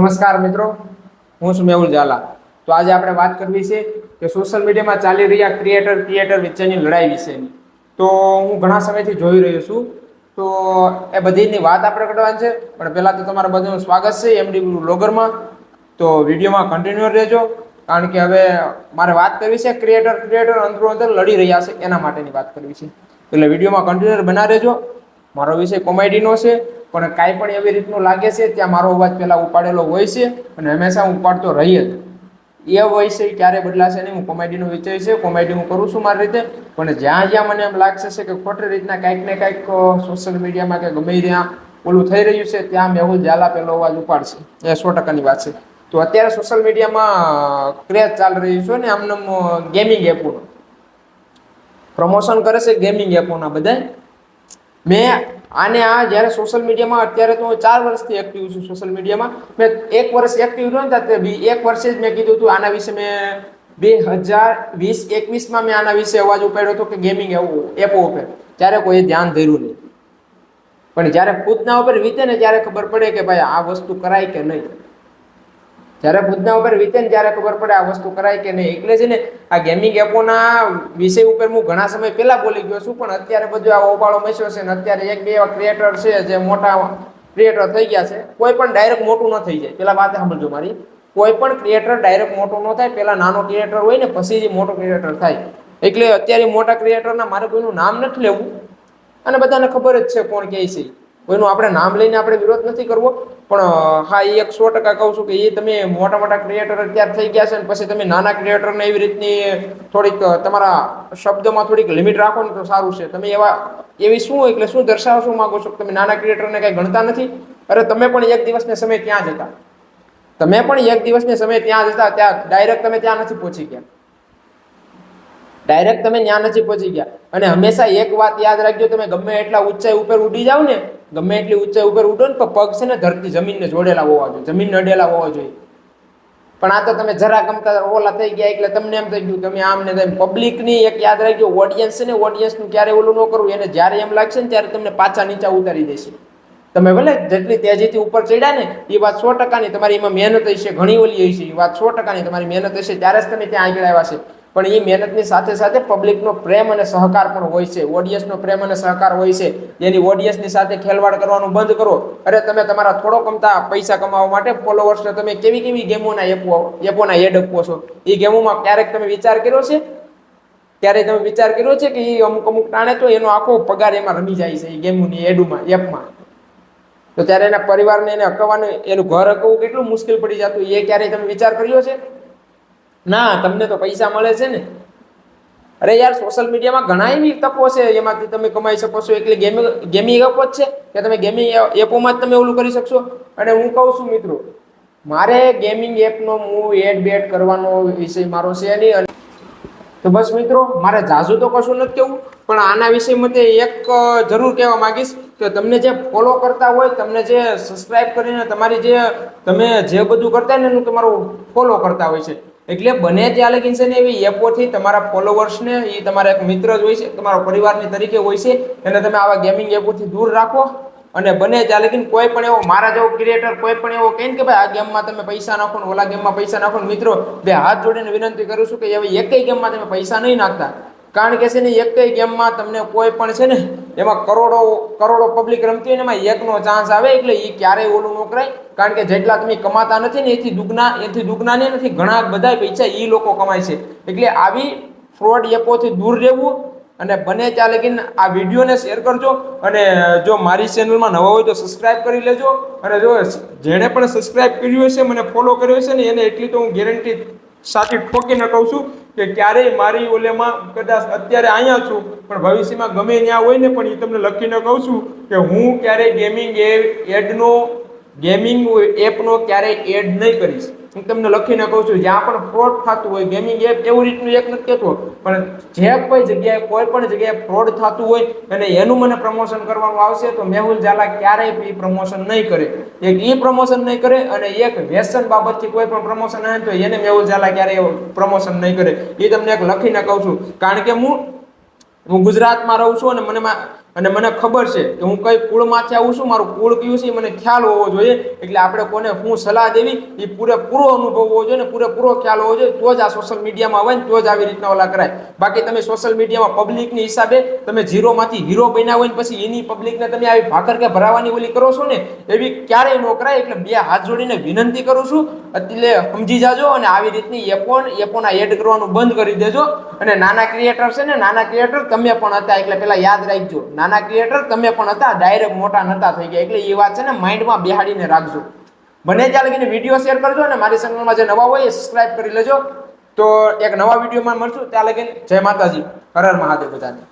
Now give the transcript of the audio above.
નમસ્કાર મિત્રો, હું છું મેહુલ ઝાલા. તો આજે આપણે વાત કરવી છે કે સોશિયલ મીડિયામાં ચાલી રહ્યા ક્રિએટર ક્રિએટર વચ્ચેની લડાઈ વિશેની. તો હું ઘણા સમયથી જોઈ રહ્યો છું. તો એ બધીની વાત આપણે કરવાની છે. પણ પહેલાં તો તમારા બધાનું સ્વાગત છે એમડી બ્લોગરમાં તો વિડીયોમાં કન્ટિન્યુ રહેજો. કારણ કે હવે મારે વાત કરવી છે ક્રિએટર ક્રિએટર અંદરો અંદર લડી રહ્યા છે. એના માટેની વાત કરવી છે. એટલે વિડીયોમાં કન્ટિન્યુ બના રહેજો મારો વિષય કોમેડીનો છે. પણ કાંઈ પણ એવી રીતનું લાગે છે, ત્યાં મારો અવાજ પહેલાં ઉપાડેલો હોય છે અને હંમેશા હું ઉપાડતો રહી જ. એ છે ક્યારે બદલાશે નહીં, હું કોમેડીનો વિષય છે, કોમેડી હું કરું છું મારી રીતે. પણ જ્યાં જ્યાં મને એમ લાગશે છે કે ખોટી રીતના કાંઈક ને કાંઈક સોશિયલ મીડિયામાં કે ગમે ત્યાં ઓલું થઈ રહ્યું છે, ત્યાં મેહુલ ઝાલા પેલો અવાજ ઉપાડશે. એ સો ટકાની વાત છે. તો અત્યારે સોશિયલ મીડિયામાં ક્રેઝ ચાલી રહ્યું છે ને આમને ગેમિંગ એપોનું પ્રમોશન કરે છે ગેમિંગ એપોના બધા મેં આને આ જ્યારે સોશિયલ મીડિયામાં અત્યારે તો હું ચાર વર્ષથી એક્ટિવ છું સોશિયલ મીડિયામાં મેં. એક વર્ષ એક્ટિવ રહ્યો ને ત્યારે બી એક વર્ષે જ મેં કીધું હતું આના વિશે મેં બે હજાર વીસ એકવીસમાં મેં આના વિશે અવાજ ઉપાડ્યો હતો કે ગેમિંગ એવું એપો ઉપર ત્યારે કોઈએ ધ્યાન ધર્યું નહીં. પણ જ્યારે ખુદના ઉપર વીતે ને ત્યારે ખબર પડે કે ભાઈ આ વસ્તુ કરાય કે નહીં. જ્યારે ખુદના ઉપર વીતે ને ત્યારે ખબર પડે આ વસ્તુ કરાય કે નહીં. એટલે છે ને આ ગેમિંગ એપોના વિષય ઉપર હું ઘણા સમય પહેલા બોલી ગયો છું, પણ અત્યારે બધું આ ઓબાળો મચ્યો છે ને અત્યારે એક બે એવા ક્રિએટર છે જે મોટા ક્રિએટર થઈ ગયા છે. કોઈ પણ ડાયરેક્ટ મોટું ન થઈ જાય. પેલા વાત સાંભળજો મારી. કોઈ પણ ક્રિએટર ડાયરેક્ટ મોટો ન થાય, પેલા નાનો ક્રિએટર હોય ને પછી જ મોટો ક્રિએટર થાય. એટલે અત્યારે મોટા ક્રિએટરના મારે કોઈનું નામ નથી લેવું. અને બધાને ખબર જ છે કોણ કહે છે. કોઈનું આપણે નામ લઈને આપણે વિરોધ નથી કરવો. પણ હા, એ એક સો ટકા કહું છું કે એ તમે મોટા મોટા ક્રિએટર અત્યારે થઈ ગયા છે ને પછી તમે નાના ક્રિએટરને એવી રીતની થોડીક તમારા શબ્દમાં થોડીક લિમિટ રાખો ને તો સારું છે. તમે એવા, એવી શું, એટલે શું દર્શાવવા શું માગો છો તમે નાના ક્રિએટરને કાંઈ ગણતા નથી? અરે, તમે પણ એક દિવસને સમય ત્યાં જતા તમે પણ એક દિવસને સમય ત્યાં જતા ત્યાં ડાયરેક્ટ તમે ત્યાં નથી પહોંચી ગયા. ડાયરેક્ટ તમે ત્યાં નથી પહોંચી ગયા. અને હંમેશા એક વાત યાદ રાખજો, તમે ગમે એટલા ઊંચાઈ ઉપર ઉડી જાવ ને ગમે એટલી ઊંચાઈ ઉપર ઉડો ને તો પગ છે ને ધરતી જમીનને જોડેલા હોવા જોઈએ જમીન અડેલા હોવા જોઈએ. પણ આ તો તમે જરા ગમતા ઓલા થઈ ગયા, એટલે તમને એમ થઈ ગયું તમે આમ ને તેમ પબ્લિકની એક યાદ રાખજો ઓડિયન્સ છે ને ઓડિયન્સનું ક્યારે ઓલું ન કરવું, એને જ્યારે એમ લાગશે ને ત્યારે તમને પાછા નીચા ઉતારી દેશે. તમે ભલે જેટલી તેજીથી ઉપર ચડ્યા ને, એ વાત સો ટકાની તમારી એમાં મહેનત હશે, ઘણી ઓલી હશે, એ વાત સો ટકાની તમારી મહેનત હશે, ત્યારે જ તમે ત્યાં આગળ આવ્યા છે. પણ એ મહેનતની સાથે સાથે પબ્લિકનો પ્રેમ અને સહકાર પણ હોય છે. ઓડિયન્સનો પ્રેમ અને સહકાર હોય છે. એની ઓડિયન્સની સાથે ખેલવાડ કરવાનું બંધ કરો. અરે તમે તમારા થોડો કમતા પૈસા કમાવા માટે ફોલોવર્સને તમે કેવી કેવી ગેમોના એપો એપોના એડ આપો છો. એ ગેમોમાં ક્યારેક તમે વિચાર કર્યો છે? ક્યારેક તમે વિચાર કર્યો છે કે એ અમુક અમુક ટાણે તો એનો આખો પગાર એમાં રમી જાય છે એ ગેમોની એડુમાં, એપમાં? તો ત્યારે એના પરિવારને એને અકવાનું, એનું ઘર અકવું કેટલું મુશ્કેલ પડી જતું, એ ક્યારેય તમે વિચાર કર્યો છે? ના, તમને તો પૈસા મળે છે ને. અરે યાર સોશિયલ મીડિયામાં ઘણા એવી તકો છે, એમાંથી તમે કમાઈ શકો છો. એટલે ગેમિંગ ગેમિંગ એપો જ છે, કે તમે ગેમિંગ એપોમાં જ તમે ઓલું કરી શકશો. અને હું કહું છું, મિત્રો, મારે ગેમિંગ એપનો હું એડ બેડ કરવાનો વિષય મારો છે નહીં. તો બસ, મિત્રો, મારે જાજુ તો કશું નથી કેવું, પણ આના વિશે મતે એક જરૂર કહેવા માંગીશ કે તમને જે ફોલો કરતા હોય, તમને જે સબસ્ક્રાઈબ કરીને તમારી જે, તમે જે બધું કરતા હોય ને, એનું તમારું ફોલો કરતા હોય છે. એટલે બને ત્યાં લગીન છે ને એવી એપોથી તમારા ફોલોવર્સને, એ તમારા એક મિત્ર જ હોય છે, તમારા પરિવારની તરીકે હોય છે, એને તમે આવા ગેમિંગ એપોથી દૂર રાખો. અને બને ત્યાં લગીન કોઈ પણ એવો મારા જેવો ક્રિએટર કોઈ પણ એવો કહે ને કે ભાઈ આ ગેમમાં તમે પૈસા નાખો ને ઓલા ગેમમાં પૈસા નાખો ને મિત્રો, બે હાથ જોડીને વિનંતી કરું છું કે એવી એકેય ગેમમાં તમે પૈસા નહીં નાખતા. કારણ કે છે ને એક ગેમમાં તમને કોઈ પણ છે ને એમાં કરોડો કરોડો પબ્લિક રમતી હોય ને એમાં એકનો ચાન્સ આવે એટલે એ ક્યારેય ઓલું ન કરાય. કારણ કે જેટલા તમે કમાતા નથી ને એથી દુગના એથી દુગના ને નથી, ઘણા બધા પૈસા એ લોકો કમાય છે. એટલે આવી ફ્રોડ એપોથી દૂર રહેવું અને બને ત્યાં લગીને આ વિડીયોને શેર કરજો અને જો મારી ચેનલમાં નવા હોય તો સબસ્ક્રાઇબ કરી લેજો. અને જો જેણે પણ સબસ્ક્રાઇબ કર્યું હશે, મને ફોલો કર્યો હશે ને એને એટલી તો હું ગેરંટી સાચી ઠોકીને કહું છું કે ક્યારેય મારી ઓલેમાં કદાચ અત્યારે અહીંયા છું, પણ ભવિષ્યમાં ગમે ત્યાં હોય ને પણ એ તમને લખીને કહું છું કે હું ક્યારેય ગેમિંગ એડનો ગેમિંગ એપનો ક્યારેય એડ નહીં કરીશ. હું તમને લખીને કહું છું, જ્યાં પણ ફ્રોડ થતું હોય ગેમિંગ એપ એવું રીતનું એક નથી કહેતો, પણ જે કોઈ જગ્યાએ, કોઈ પણ જગ્યાએ ફ્રોડ થતું હોય અને એનું મને પ્રમોશન કરવાનું આવશે, તો મેહુલ ઝાલા ક્યારેય એ પ્રમોશન નહીં કરે. એક એ પ્રમોશન નહીં કરે અને એક વ્યસન બાબતથી કોઈ પણ પ્રમોશન આવે તો એને મેહુલ ઝાલા ક્યારેય પ્રમોશન નહીં કરે. એ તમને એક લખીને કહું છું, કારણ કે હું હું ગુજરાતમાં રહું છું અને મને અને મને ખબર છે કે હું કઈ કુળમાંથી આવું છું, મારું કુળ કયું છે એ મને ખ્યાલ હોવો જોઈએ. એટલે આપણે કોને હું સલાહ દેવી, એ પૂરેપૂરો અનુભવ હોવો જોઈએ ને પૂરેપૂરો ખ્યાલ હોવો જોઈએ. તો જ આ સોશિયલ મીડિયામાં આવે ને તો જ આવી રીતના ઓલા કરાય. બાકી તમે સોશિયલ મીડિયામાં પબ્લિકની હિસાબે તમે ઝીરોમાંથી હીરો બન્યા હોય ને પછી એની પબ્લિકને તમે આવી ભાકર કે ભરાવાની ઓલી કરો છો ને, એવી ક્યારેય ન કરાય. એટલે બે હાથ જોડીને વિનંતી કરું છું, એટલે સમજી જાજો અને આવી રીતની એપોન એપોના એડ કરવાનું બંધ કરી દેજો. અને નાના ક્રિએટર છે ને, નાના ક્રિએટર તમે પણ હતા, એટલે પેલા યાદ રાખજો. નાના ક્રિએટર તમે પણ હતા ડાયરેક્ટ મોટા નતા થઈ ગયા. એટલે એ વાત છે ને માઇન્ડમાં બેહાડીને રાખજો. બને ત્યાં લગીને વીડિયો શેર કરજો અને મારી ચેનલમાં જે નવા હોય એ સબસ્ક્રાઇબ કરી લેજો. તો એક નવા વિડીયોમાં મળશું, ત્યાં લગીને જય માતાજી. હરર હર મહાદેવ બધાને.